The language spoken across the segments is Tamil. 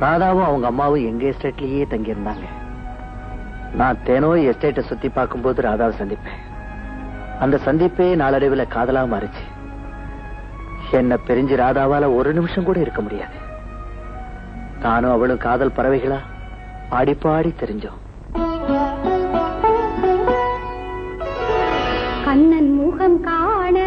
ராதாவும் அவங்க அம்மாவும் எங்க எஸ்டேட்லயே தங்கியிருந்தாங்க. நான் தேனோய் எஸ்டேட்டை சுத்தி பார்க்கும்போது ராதாவை சந்திப்பேன். அந்த சந்திப்பே நாளடைவில் காதலா மாறிச்சு. என்ன பிரிஞ்சு ராதாவால ஒரு நிமிஷம் கூட இருக்க முடியாது. நானும் அவளும் காதல் பறவைகளா ஆடி பாடி தெரிஞ்சோம். கண்ணன் முகம் காண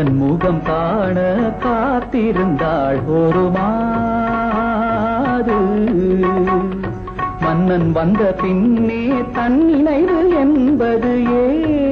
கண்ணன் முகம் காண காத்திருந்தாள் ஒரு மாது. மன்னன் வந்த பின்னே தன் நினைவு என்பது ஏ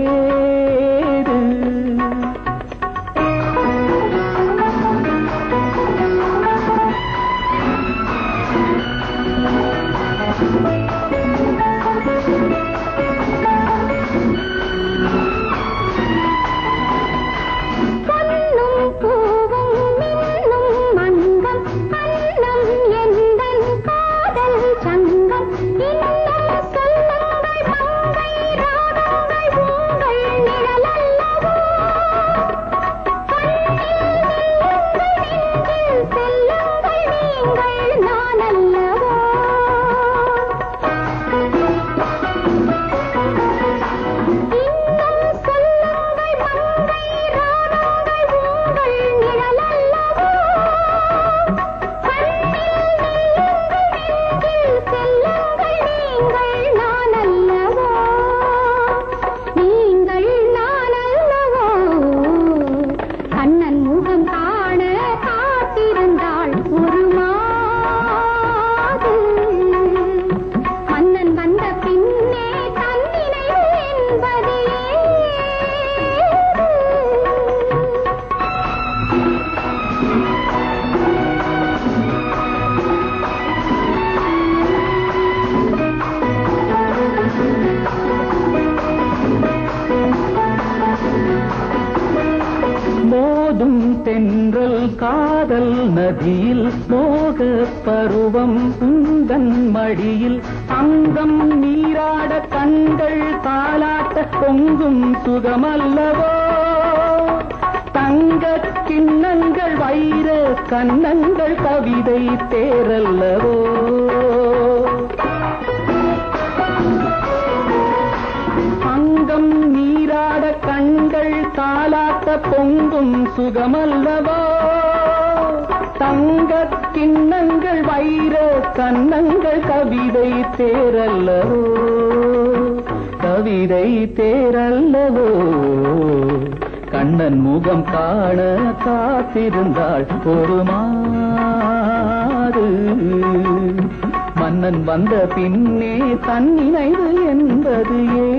காதல் நதியில் மோக பருவம் உந்தன் மடியில் அங்கம் நீராட கண்கள் தாலாட்ட பொங்கும் சுகமல்லவோ? தங்க கிண்ணங்கள் வைர கண்ணங்கள் கவிதை தேரல்லவோ? அங்கம் நீராட கண்கள் தாலாட்ட பொங்கும் சுகமல்லவோ? தங்க கிண்ணங்கள் வைர கண்ணங்கள் கவிதை தேரல்லவோ கவிதை தேரல்லவோ. கண்ணன் முகம் காண காத்திருந்தாள் ஒரு மாறு மன்னன் வந்த பின்னே தன்னினைவு என்பது ஏ